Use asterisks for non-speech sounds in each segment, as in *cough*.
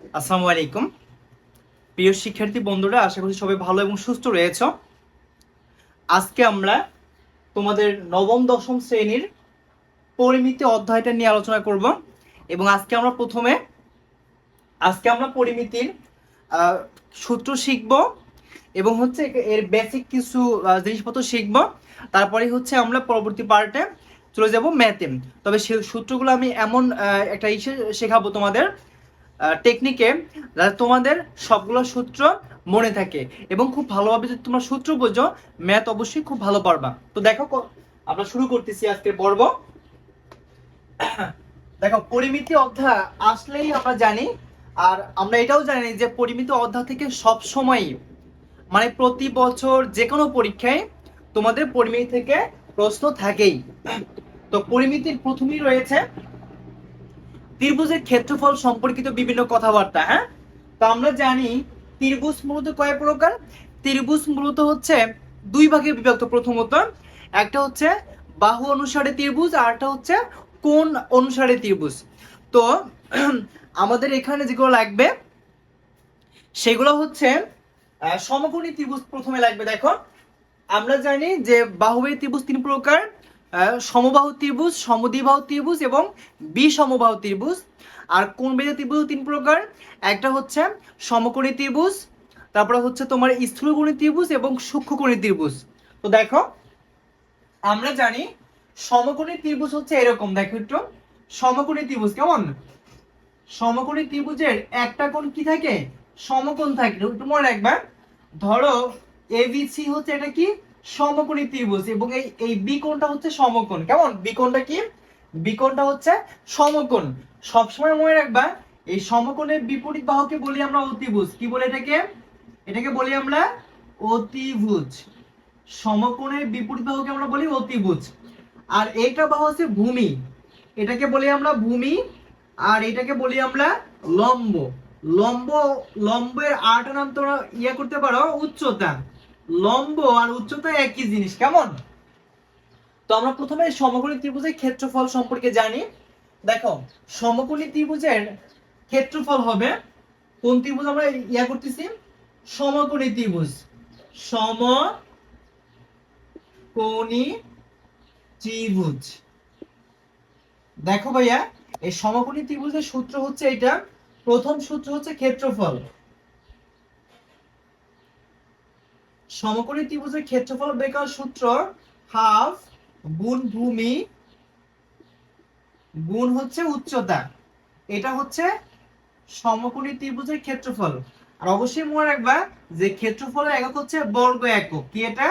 আসসালামু আলাইকুম। প্রিয় শিক্ষার্থী বন্ধুরা, আশা করি সবাই ভালো এবং সুস্থ রয়েছ। আজকে আমরা তোমাদের নবম, দশম শ্রেণির পরিমিতি অধ্যায়টা নিয়ে আলোচনা করব এবং আজকে আমরা প্রথমে, আজকে আমরা পরিমিতির সূত্র শিখব এবং হচ্ছে এর বেসিক কিছু জিনিসপত্র শিখব। তারপরে হচ্ছে আমরা পরবর্তী পার্টে চলে যাব ম্যাথে তবে সেই সূত্রগুলো আমি এমন একটা ইসে শেখাবো তোমাদের টেকনিকে যাতে তোমাদের সবগুলো সূত্র মনে থাকে। এবং খুব ভালোভাবে যদি তোমরা সূত্র বোঝো ম্যাথ অবশ্যই খুব ভালো পারবা। তো দেখো আমরা শুরু করতেছি আজকের পর্ব। *coughs* দেখো, পরিমিতি অধ্যায় আসলেই আমরা জানি, আর আমরা এটাও জানি যে পরিমিত অধ্যায় থেকে সব সময় মানে প্রতি বছর যে কোনো পরীক্ষায় তোমাদের পরিমিতি থেকে প্রশ্ন থাকেই। *coughs* তো পরিমিতির প্রথমেই রয়েছে ত্রিভুজের ক্ষেত্রফল সম্পর্কিত বিভিন্ন কথাবার্তা হ্যাঁ? তো আমরা জানি ত্রিভুজ মূলত কয় প্রকার? ত্রিভুজ মূলত হচ্ছে দুই ভাগে বিভক্ত প্রথমত, একটা হচ্ছে বাহু অনুসারে ত্রিভুজ আর একটা হচ্ছে কোণ অনুসারে ত্রিভুজ। তো *clears throat* আমাদের এখানে যেগুলো লাগবে, সেগুলো হচ্ছে সমকোণী ত্রিভুজ প্রথমে লাগবে, দেখো। আমরা জানি যে বাহুবের ত্রিভুজ তিন প্রকার সমবাহু ত্রিভুজ, সমদ্বিবাহু ত্রিভুজ এবং বিষমবাহু ত্রিভুজ। আর কোন বেদে ত্রিভুজ তিন প্রকার? একটা হচ্ছে সমকোণী ত্রিভুজ, তারপরে হচ্ছে তোমার স্থূলকোণী ত্রিভুজ এবং সূক্ষ্মকোণী ত্রিভুজ। তো দেখো, আমরা জানি সমকোণী ত্রিভুজ হচ্ছে এরকম, দেখো একটু। সমকোণী ত্রিভুজ, কেমন? সমকোণী ত্রিভুজের একটা কোণ কি থাকে? সমকোণ থাকে। একটু মনে রাখবা। ধরো এবিসি হচ্ছে এটা কি? সমকোণী ত্রিভুজ এবং এই এই বি কোণটা হচ্ছে সমকোণ। কেমন? বিকোণটা কি? বি কোণটা হচ্ছে সমকোণ। সবসময় মনে রাখবা, এই সমকোণের বিপরীত বাহুকে বলি আমরা অতিভুজ। কি বলে এটাকে? এটাকে বলি আমরা অতিভুজ। সমকোণের বিপরীত বাহুকে আমরা বলি অতিভুজ। আর এইটা বাহু হচ্ছে ভূমি। এটাকে বলি আমরা ভূমি, আর এটাকে বলি আমরা লম্ব। লম্ব, লম্বের আরেকটা নাম তোমরা ইয়ে করতে পারো, উচ্চতা। লম্ব আর উচ্চতা একই জিনিস, কেমন? তো আমরা প্রথমে সমকোণী ত্রিভুজের ক্ষেত্রফল সম্পর্কে জানি। দেখো, সমকোণী ত্রিভুজের ক্ষেত্রফল হবে, কোন ত্রিভুজ আমরা ইয়া করতেছি? সমকোণী ত্রিভুজ। সমকোণী ত্রিভুজ। দেখো ভাইয়া, এই সমকোণী ত্রিভুজের সূত্র হচ্ছে এটা প্রথম সূত্র হচ্ছে ক্ষেত্রফল। সমকোণী ত্রিভুজের ক্ষেত্রফল বের করার সূত্র হাফ গুণ ভূমি গুণ হচ্ছে উচ্চতা। এটা হচ্ছে সমকোণী ত্রিভুজের ক্ষেত্রফল। আর অবশ্যই মনে রাখবা যে ক্ষেত্রফলের একক হচ্ছে বর্গ একক। কি এটা?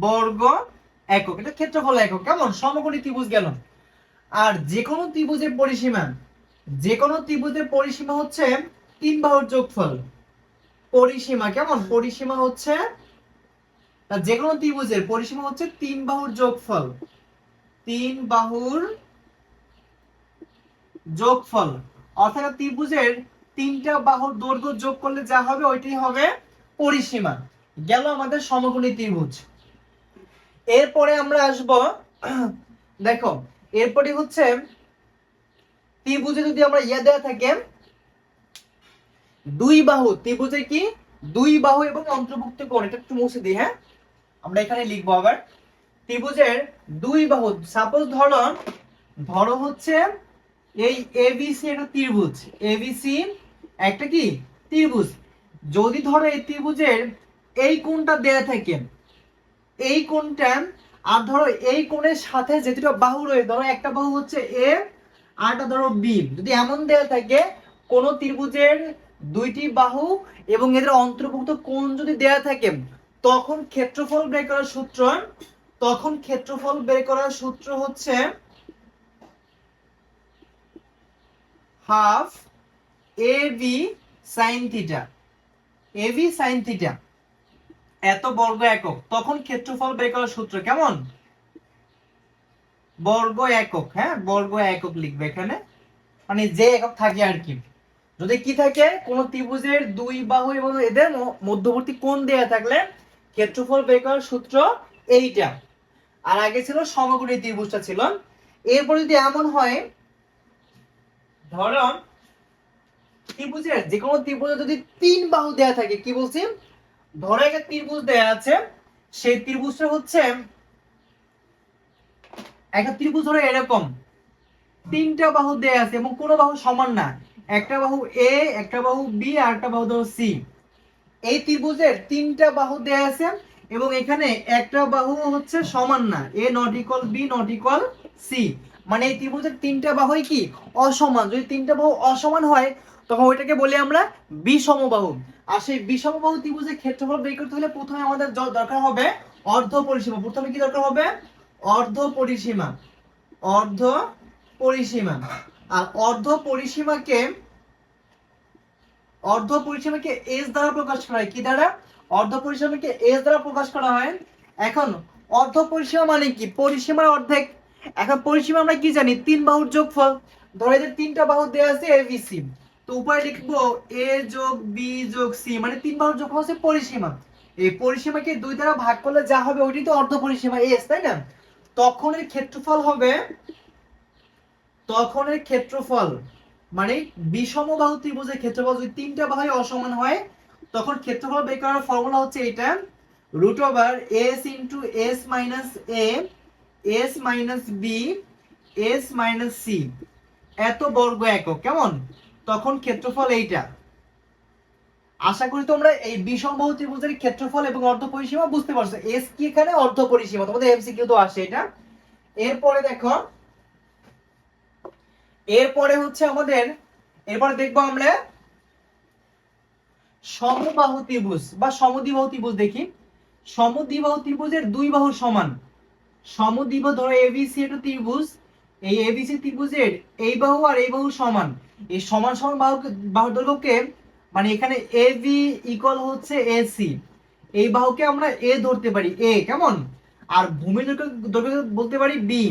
বর্গ একক। এটা ক্ষেত্রফল একক। কেমন? সমকোণী ত্রিভুজ গেল। আর যে কোনো ত্রিভুজের পরিসীমা যে কোনো ত্রিভুজের পরিসীমা হচ্ছে তিন বাহুর যোগফল। পরিসীমা, কেমন? পরিসীমা হচ্ছে যে কোনো ত্রিভুজের পরিসীমা হচ্ছে তিন বাহুর যোগফল। তিন বাহুর যোগফল। অর্থাৎ ত্রিভুজের তিনটা বাহুর দৈর্ঘ্য যোগ করলে যা হবে, ওইটাই হবে পরিসীমা। গেল আমাদের সমকোণী ত্রিভুজ। এরপরে আমরা আসব, দেখো এরপরে হচ্ছে ত্রিভুজে যদি আমরা ইয়া দেওয়া থাকে, দুই বাহু ত্রিভুজে কি? দুই বাহু এবং অন্তর্ভুক্ত কোণ, এটা একটু মুছে দিই হ্যাঁ? আমরা এখানে লিখব আবার, ত্রিভুজের দুই বাহু সাপোজ ধরো ধরো হচ্ছে এই এবিসি একটা ত্রিভুজ এবিসি একটা কি? ত্রিভুজ। যদি ধরো এই ত্রিভুজের এই কোণটা দেয়া থাকে, এই কোণটা, আর ধরো এই কোণের সাথে যে দুটো বাহু রয়েছে ধরো একটা বাহু হচ্ছে এ আরটা ধরো বি যদি এমন দেয়া থাকে, কোন ত্রিভুজের দুইটি বাহু এবং এদের অন্তর্ভুক্ত কোণ যদি দেয়া থাকে তখন ক্ষেত্রফল বের করার সূত্র, তখন ক্ষেত্রফল বের করার সূত্র হচ্ছে half A B sine theta. A B sine theta. এত বর্গ একক। তখন ক্ষেত্রফল বের করার সূত্র কেমন? বর্গ একক হ্যাঁ? বর্গ একক লিখবে এখানে। মানে যে একক থাকে আর কি। যদি কি থাকে, কোন ত্রিভুজের দুই বাহু এবং এদের মধ্যবর্তী কোণ দেয়া থাকলে ক্ষেত্রফল বের করার সূত্র এইটা। আর আগে ছিল সমকোণী ত্রিভুজটা ছিল। এরপর যদি এমন হয় ধরো ত্রিভুজের যে কোনো ত্রিভুজে যদি তিন বাহু দেয়া থাকে, কি বলছি? ধরো একটা ত্রিভুজ দেয়া আছে, সেই ত্রিভুজটা হচ্ছে একটা ত্রিভুজ ধরো এরকম। তিনটা বাহু দেয়া আছে এবং কোনো বাহু সমান না। একটা বাহু এ একটা বাহু বি আর একটা বাহু ধরো সি এই ত্রিভুজের তিনটা বাহু দেয়া আছে এবং এখানে একটা বাহু হচ্ছে সমান না। A not B not C মানে এই ত্রিভুজের তিনটা বাহুই কি? অসমান। যদি তিনটা বাহু অসমান হয়, তখন ওইটাকে বলি আমরা বিষমবাহু আর সেই বিষমবাহু ত্রিভুজের ক্ষেত্রফল বের করতে হলে প্রথমে আমাদের দরকার হবে অর্ধ পরিসীমা। প্রথমে কি দরকার হবে? অর্ধ পরিসীমা। অর্ধ পরিসীমা। আর অর্ধ পরিসীমাকে অর্ধ পরিসীমাকে এস দ্বারা প্রকাশ করা হয়। কি দ্বারা? অর্ধ পরিসীমাকে এস দ্বারা প্রকাশ করা হয়। এখন, অর্ধ পরিসীমা মানে কি? পরিসীমার অর্ধেক। এখন পরিসীমা আমরা কি জানি? তিন বাহুর যোগফল। ধরো এদের তিনটা বাহু দেওয়া আছে এ বি সি তো উপরে লিখব এ যোগ বি যোগ সি মানে তিন বাহুর যোগফল হচ্ছে পরিসীমা এই পরিসীমাকে দুই দ্বারা ভাগ করলে যা হবে, ওইটাই তো অর্ধ পরিসীমা এস তাই না? তখন এর ক্ষেত্রফল হবে তখন এর ক্ষেত্রফল মানে বিষম বাহু ত্রিভুজের ক্ষেত্রফল। যদি তিনটা বাহুই অসমান হয়, তখন ক্ষেত্রফল বের করার ফর্মুলা হচ্ছে এটা root over S into S minus A S minus B S minus C এত বর্গ একক, কেমন? তখন ক্ষেত্রফল এইটা। আশা করি তোমরা এই বিষম বাহু ত্রিভুজের ক্ষেত্রফল এবং অর্ধ পরিসীমা বুঝতে পারছ। এস কি এখানে? অর্ধ পরিসীমা। তোমাদের এমসিকিউ তো আসে এটা। এরপরে দেখো এরপরে হচ্ছে আমাদের, এরপরে দেখব আমরা সমবাহু ত্রিভুজ বা সমদ্বিবাহু ত্রিভুজ দেখি। সমদ্বিবাহু ত্রিভুজের দুই বাহু সমান। সমদ্বিবাহু ধরো এবিসি একটা ত্রিভুজ। এই এবিসি ত্রিভুজের এই বাহু আর এই বাহু সমান। এই সমান সমান বাহু বাহুর দৈর্ঘ্যকে মানে এখানে এ বি ইকুয়াল হচ্ছে এসি এই বাহুকে আমরা এ ধরতে পারি। এ কেমন? আর ভূমি দৈর্ঘ্য বলতে পারি বি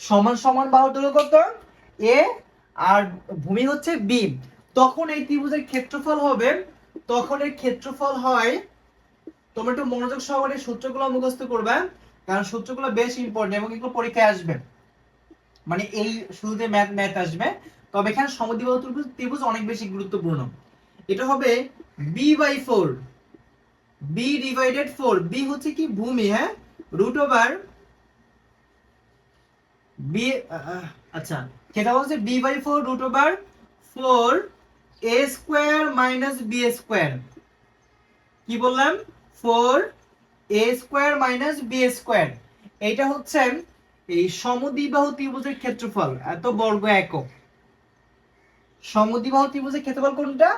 সমান সমান বাহুর দৈর্ঘ্য কত? এ আর ভূমি হচ্ছে বি তখন এই ত্রিভুজের ক্ষেত্রফল হবে, তখন এর ক্ষেত্রফল হয়, তোমরা একটু মনোযোগ সহকারে সূত্রগুলো মুখস্থ করবে, কারণ সূত্রগুলো বেশ ইম্পর্টেন্ট এবং এগুলো পরীক্ষায় আসবে। মানে এই শুরুতে ম্যাথ ম্যাথ আসবে। তবে এখানে সমদ্বিবাহু ত্রিভুজ ত্রিভুজ অনেক বেশি গুরুত্বপূর্ণ। এটা হবে B by four B divided four B হচ্ছে কি ভূমি হ্যাঁ? রুট ওভার বি আচ্ছা সেটা হচ্ছে B by four root over four A square minus B square কি বললাম? Four A square minus B square এইটা হচ্ছে এই সমদ্বিবাহু ত্রিভুজের ক্ষেত্রফল, এত বর্গ একক। সমদ্বিবাহু ত্রিভুজের ক্ষেত্রফল কোনটা?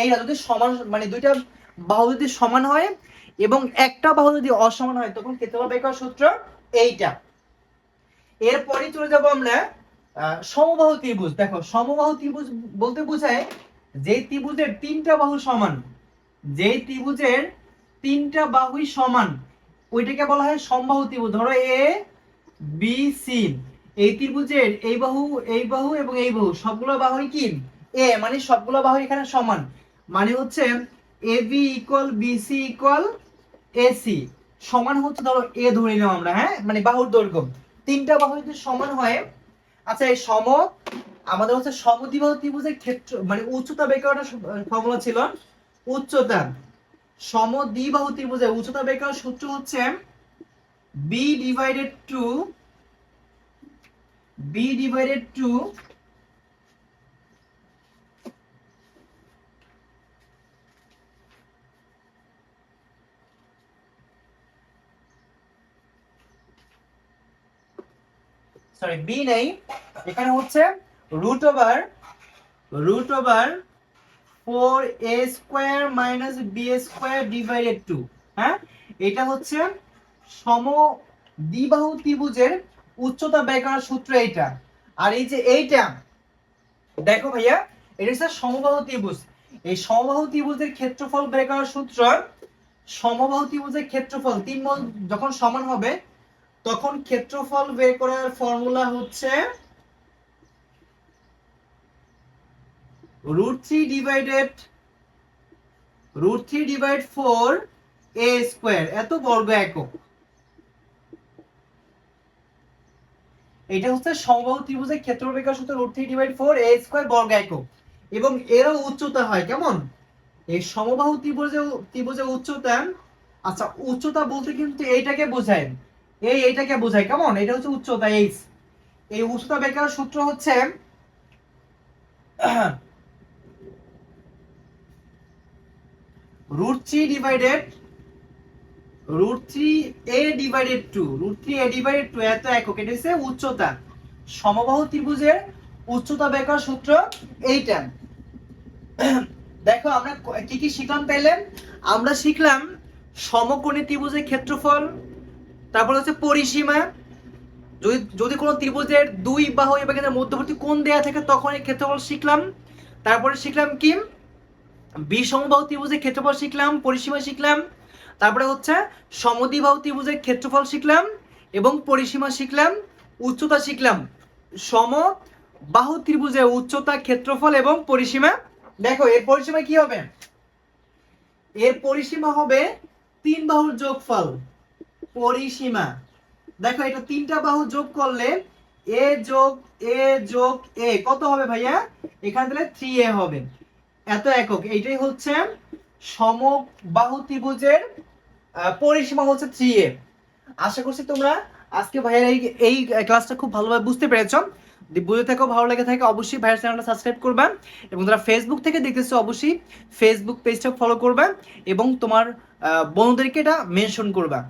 এইটা যদি সমান মানে দুইটা বাহু যদি সমান হয় এবং একটা বাহু যদি অসমান হয়, তখন ক্ষেত্রফল বের করার সূত্র এইটা। এরপরে চলে যাব আমরা সমবাহু ত্রিভুজ। দেখো, সমবাহু ত্রিভুজ বলতে বোঝায় যে ত্রিভুজের তিনটা বাহু সমান। যে ত্রিভুজের তিনটা বাহুই সমান, ওইটাকে বলা হয় সমবাহু ত্রিভুজ। ধরো এ বি সি এই ত্রিভুজের এই বাহু এই বাহু এবং এই বাহু, সবগুলো বাহুই কি? এ মানে সবগুলো বাহু এখানে সমান। মানে হচ্ছে A B equal B C equal AC সমান হচ্ছে ধরো এ ধরে নিলাম আমরা হ্যাঁ? মানে বাহুর দৈর্ঘ্য। তিনটা বাহু যদি সমান হয় আচ্ছা এই সম, আমাদের হচ্ছে সমদ্বিবাহু ত্রিভুজের ক্ষেত্র মানে উচ্চতা বের করাটা ফর্মুলা ছিল উচ্চতা। সমদ্বিবাহু ত্রিভুজের উচ্চতা বের করার সূত্র হচ্ছে B divided two B divided two sorry B নেই। এখানে হচ্ছে root over root over four A square minus B square divided two হ্যাঁ? এটা হচ্ছে সম দ্বিবাহু ত্রিভুজের উচ্চতা বের করার সূত্র এইটা। আর এই যে এইটা, দেখো ভাইয়া, এটা হচ্ছে সমবাহু ত্রিভুজ। এই সমবাহু ত্রিভুজের ক্ষেত্রফল বের করার সূত্র, সমবাহু ত্রিভুজের ক্ষেত্রফল তিন যখন সমান হবে তখন ক্ষেত্রফল বের করার ফর্মুলা হচ্ছে root three divided, root three divide four A square, এত বর্গ একক। এটা হচ্ছে সমবাহু ত্রিভুজের বের করার সূত্র root three divide four A square বর্গ একক। এবং এরও উচ্চতা হয়, কেমন? এই সমবাহু ত্রিভুজে ত্রিভুজে উচ্চতা আচ্ছা উচ্চতা বলতে কিন্তু এইটাকে বোঝায়। এই এইটাকে বোঝায় কেমন? এটা হচ্ছে উচ্চতা এইচ এই উচ্চতা বেকার সূত্র হচ্ছে root three divided root three A divided two root three A divided two এত একক, এটা হচ্ছে উচ্চতা। সমবাহু ত্রিভুজের উচ্চতা বেকার সূত্র এইটা। *clears throat* দেখো, আমরা কি কি শিখলাম তাইলে? আমরা শিখলাম সমকোণী ত্রিভুজের ক্ষেত্রফল তারপর হচ্ছে পরিসীমা। যদি যদি কোনো ত্রিভুজের দুই বাহু এবং এদের মধ্যবর্তী কোণ দেয়া থাকে, তখন এই ক্ষেত্রফল শিখলাম। তারপরে শিখলাম কি? বিষমবাহু ত্রিভুজের ক্ষেত্রফল শিখলাম, পরিসীমা শিখলাম। তারপরে হচ্ছে সমদ্বিবাহু ত্রিভুজের ক্ষেত্রফল শিখলাম এবং পরিসীমা শিখলাম, উচ্চতা শিখলাম। সম বাহু ত্রিভুজের উচ্চতা, ক্ষেত্রফল এবং পরিসীমা। দেখো, এর পরিসীমা কি হবে? এর পরিসীমা হবে তিন বাহুর যোগফল। পরিসীমা। দেখো, এটা তিনটা বাহু যোগ করলে এ যোগ এ যোগ, এ। কত হবে ভাইয়া? এখানে তাহলে থ্রি এ হবে। এত একক। এইটাই হচ্ছে সমবাহু ত্রিভুজের পরিসীমা হচ্ছে থ্রি এ আশা করছি তোমরা আজকে ভাইয়ের এই এই ক্লাসটা খুব ভালোভাবে বুঝতে পেরেছ। বুঝে থাকো, ভালো লেগে থাকে, অবশ্যই ভাইয়ের চ্যানেলটা সাবস্ক্রাইব করবে। এবং যারা ফেসবুক থেকে দেখতেছো, অবশ্যই ফেসবুক পেজটা ফলো করবে এবং তোমার বন্ধুদেরকে এটা মেনশন করবা।